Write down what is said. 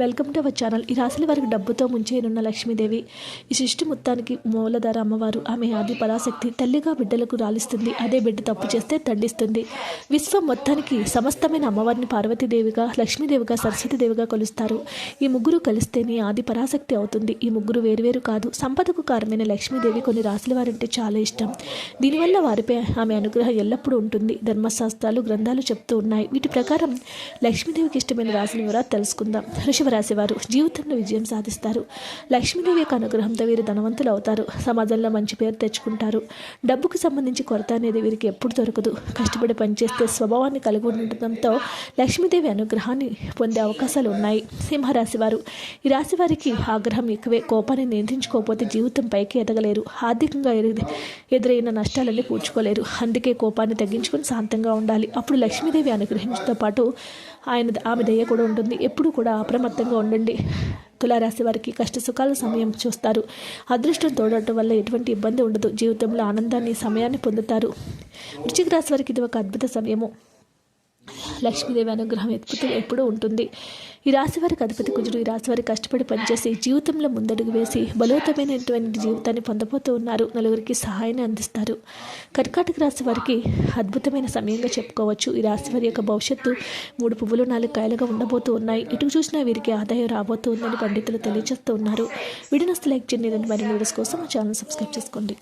Welcome to our channel ఈ రాశుల వారికి డబ్బుతో ముంచేయనున్న లక్ష్మీదేవి. ఈ సృష్టి మొత్తానికి మూలధార అమ్మవారు. ఆమె ఆది పరాశక్తి. తల్లిగా బిడ్డలకు రాలిస్తుంది. అదే బిడ్డ తప్పు చేస్తే దండిస్తుంది విశ్వం మొత్తానికి సమస్తమైన అమ్మవారిని పార్వతీదేవిగా లక్ష్మీదేవిగా సరస్వతీదేవిగా కొలుస్తారు. ఈ ముగ్గురు కలిస్తేనే ఆది పరాశక్తి అవుతుంది. ఈ ముగ్గురు వేరువేరు కాదు. సంపదకు కారణమైన లక్ష్మీదేవి కొన్ని రాశుల వారంటే చాలా ఇష్టం. దీనివల్ల వారిపై ఆమె అనుగ్రహం ఎల్లప్పుడూ ఉంటుంది. ధర్మశాస్త్రాలు గ్రంథాలు చెప్తూ ఉన్నాయి. వీటి ప్రకారం లక్ష్మీదేవికి ఇష్టమైన రాశుల వివరాలు తెలుసుకుందాం. రాశి వారు జీవితంలో విజయం సాధిస్తారు. లక్ష్మీదేవి యొక్క అనుగ్రహంతో వీరు ధనవంతులు అవుతారు. సమాజంలో మంచి పేరు తెచ్చుకుంటారు. డబ్బుకు సంబంధించి కొరత అనేది వీరికి ఎప్పుడు దొరకదు. కష్టపడి పనిచేస్తే స్వభావాన్ని కలిగి ఉండటంతో లక్ష్మీదేవి అనుగ్రహాన్ని పొందే అవకాశాలు ఉన్నాయి. సింహరాశి వారు ఈ రాశి వారికి ఆగ్రహం ఎక్కువే. కోపాన్ని నియంత్రించుకోకపోతే జీవితం పైకి ఎదగలేరు. ఆర్థికంగా ఎదురైన నష్టాలన్నీ పూడ్చుకోలేరు అందుకే కోపాన్ని తగ్గించుకొని శాంతంగా ఉండాలి. అప్పుడు లక్ష్మీదేవి అనుగ్రహించడంతో పాటు ఆయన ఆమె దయ కూడా ఉంటుంది. ఎప్పుడు కూడా అప్రమత్తంగా ఉండండి. తులారాశి వారికి కష్ట సుఖాల సమయం చూస్తారు. అదృష్టం తోడటం వల్ల ఎటువంటి ఇబ్బంది ఉండదు. జీవితంలో ఆనందాన్ని సమయాన్ని పొందుతారు. వృశ్చిక రాశి వారికి ఇది ఒక అద్భుత సమయము. లక్ష్మీదేవి అనుగ్రహం ఎప్పుడు ఎప్పుడూ ఉంటుంది. ఈ రాశి వారికి అధిపతి కుజుడు ఈ రాశి వారికి కష్టపడి పనిచేసి జీవితంలో ముందడుగు వేసి బలోతమైనటువంటి జీవితాన్ని పొందబోతూ ఉన్నారు. నలుగురికి సహాయాన్ని అందిస్తారు. కర్కాటక రాశి వారికి అద్భుతమైన సమయంగా చెప్పుకోవచ్చు. ఈ రాశి వారి యొక్క భవిష్యత్తు మూడు పువ్వులు నాలుగు కాయలుగా ఉండబోతూ ఉన్నాయి. ఇటు చూసినా వీరికి ఆదాయం రాబోతూ ఉందని పండితులు తెలియజేస్తూ ఉన్నారు. వీడియోస్ లైక్ చేయండి. మరిన్ని వీడియోస్ కోసం మా ఛానల్ సబ్స్క్రైబ్ చేసుకోండి.